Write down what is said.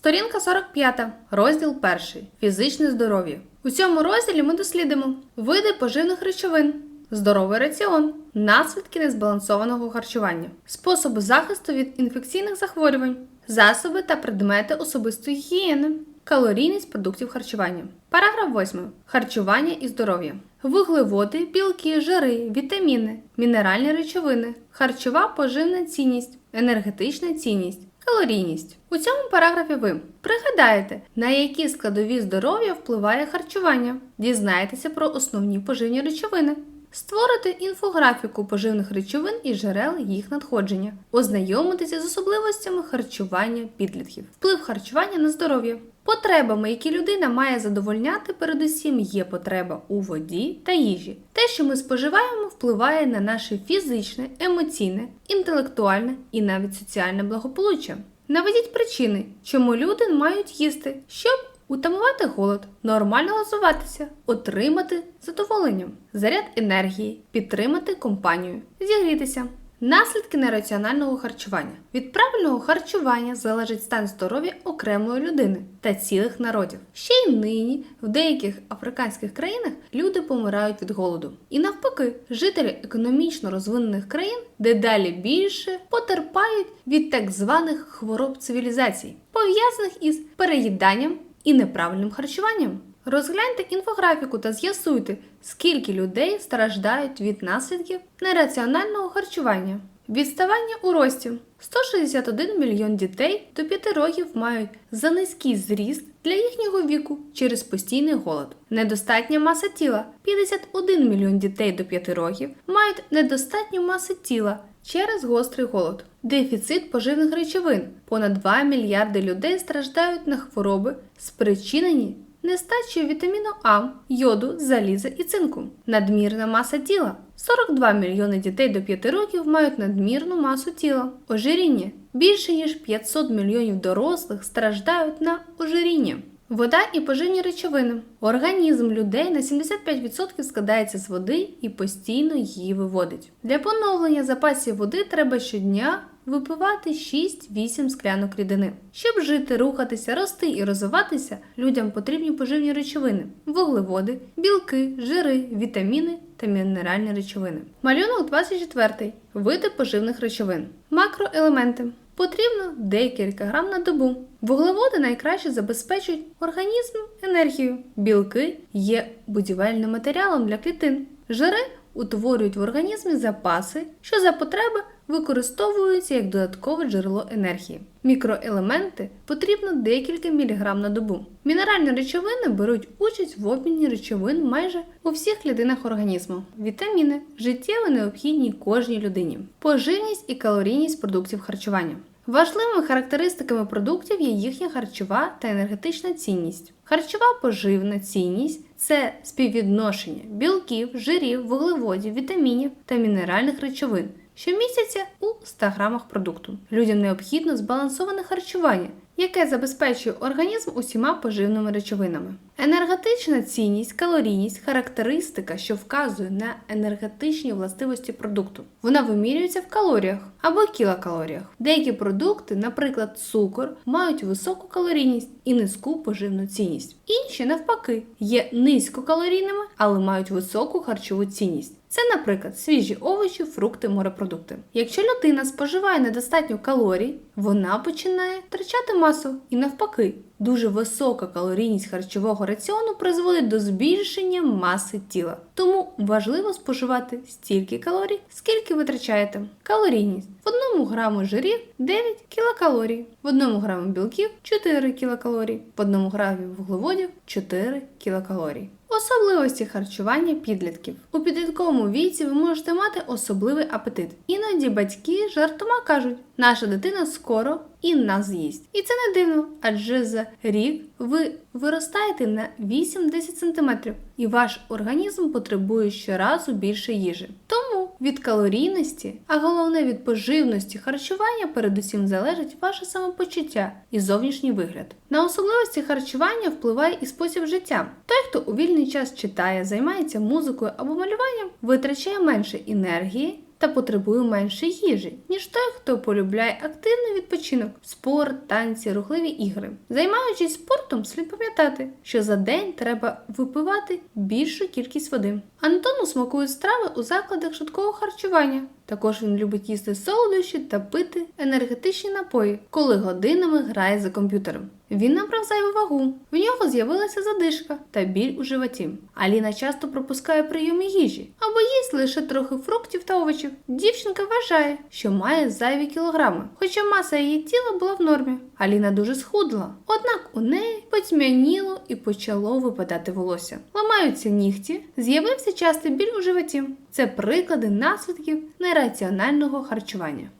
Сторінка 45, розділ 1. Фізичне здоров'я. У цьому розділі ми дослідимо види поживних речовин, здоровий раціон, наслідки незбалансованого харчування, способи захисту від інфекційних захворювань, засоби та предмети особистої гігієни, калорійність продуктів харчування. Параграф 8. Харчування і здоров'я. Вуглеводи, білки, жири, вітаміни, мінеральні речовини, харчова поживна цінність, енергетична цінність. Калорійність. У цьому параграфі ви пригадаєте, на які складові здоров'я впливає харчування, дізнаєтеся про основні поживні речовини, створите інфографіку поживних речовин і джерел їх надходження, ознайомитеся з особливостями харчування підлітків, вплив харчування на здоров'я. Потребами, які людина має задовольняти, передусім є потреба у воді та їжі. Те, що ми споживаємо, впливає на наше фізичне, емоційне, інтелектуальне і навіть соціальне благополуччя. Наведіть причини, чому люди мають їсти, щоб утамувати голод, нормально розвиватися, отримати задоволення, заряд енергії, підтримати компанію, зігрітися. Наслідки нераціонального харчування. Від правильного харчування залежить стан здоров'я окремої людини та цілих народів. Ще й нині в деяких африканських країнах люди помирають від голоду. І навпаки, жителі економічно розвинених країн дедалі більше потерпають від так званих хвороб цивілізацій, пов'язаних із переїданням і неправильним харчуванням. Розгляньте інфографіку та з'ясуйте, скільки людей страждають від наслідків нераціонального харчування. Відставання у рості 161 мільйон дітей до 5 років мають за низький зріст для їхнього віку через постійний голод. Недостатня маса тіла 51 мільйон дітей до 5 років мають недостатню масу тіла через гострий голод. Дефіцит поживних речовин. Понад 2 мільярди людей страждають на хвороби, спричинені нестачею вітаміну А, йоду, заліза і цинку. Надмірна маса тіла. 42 мільйони дітей до 5 років мають надмірну масу тіла. Ожиріння. Більше ніж 500 мільйонів дорослих страждають на ожиріння. Вода і поживні речовини. Організм людей на 75% складається з води і постійно її виводить. Для поновлення запасів води треба щодня випивати 6-8 склянок рідини. Щоб жити, рухатися, рости і розвиватися, людям потрібні поживні речовини: вуглеводи, білки, жири, вітаміни та мінеральні речовини. Малюнок 24. Види поживних речовин. Макроелементи. Потрібно декілька грам на добу. Вуглеводи найкраще забезпечують організм енергію. Білки є будівельним матеріалом для клітин. Жири утворюють в організмі запаси, що за потреби використовуються як додаткове джерело енергії. Мікроелементи потрібно декілька міліграм на добу. Мінеральні речовини беруть участь в обміні речовин майже у всіх клітинах організму. Вітаміни життєво необхідні кожній людині. Поживність і калорійність продуктів харчування. Важливими характеристиками продуктів є їхня харчова та енергетична цінність. Харчова поживна цінність це співвідношення білків, жирів, вуглеводів, вітамінів та мінеральних речовин. Щомісяця у 100 грамах продукту. Людям необхідно збалансоване харчування, яке забезпечує організм усіма поживними речовинами. Енергетична цінність, калорійність характеристика, що вказує на енергетичні властивості продукту. Вона вимірюється в калоріях або кілокалоріях. Деякі продукти, наприклад, цукор, мають високу калорійність і низьку поживну цінність. Інші, навпаки, є низькокалорійними, але мають високу харчову цінність. Це, наприклад, свіжі овочі, фрукти, морепродукти. Якщо людина споживає недостатньо калорій, вона починає втрачати масу і навпаки. Дуже висока калорійність харчового раціону призводить до збільшення маси тіла. Тому важливо споживати стільки калорій, скільки витрачаєте. Калорійність в одному граму жирів 9 кілокалорій, в одному граму білків 4 кілокалорій, в одному грамі вуглеводів 4 кілокалорій. Особливості харчування підлітків. У підлітковому віці ви можете мати особливий апетит. Іноді батьки жартома кажуть, наша дитина скоро і нас з'їсть. І це не дивно, адже за рік ви виростаєте на 8-10 см, і ваш організм потребує щоразу більше їжі. Тому від калорійності, а головне від поживності харчування передусім залежить ваше самопочуття і зовнішній вигляд. На особливості харчування впливає і спосіб життя. Той, хто у вільний час читає, займається музикою або малюванням, витрачає менше енергії та потребує менше їжі, ніж той, хто полюбляє активний відпочинок, спорт, танці, рухливі ігри. Займаючись спортом, слід пам'ятати, що за день треба випивати більшу кількість води. Антону смакують страви у закладах швидкого харчування. Також він любить їсти солодощі та пити енергетичні напої, коли годинами грає за комп'ютером. Він набрав зайву вагу. В нього з'явилася задишка та біль у животі. Аліна часто пропускає прийоми їжі або їсть лише трохи фруктів та овочів. Дівчинка вважає, що має зайві кілограми, хоча маса її тіла була в нормі. Аліна дуже схудла, однак у неї потьмяніло і почало випадати волосся. Ламаються нігті, з'явився частий біль у животі. Це приклади наслідків нераціонального харчування.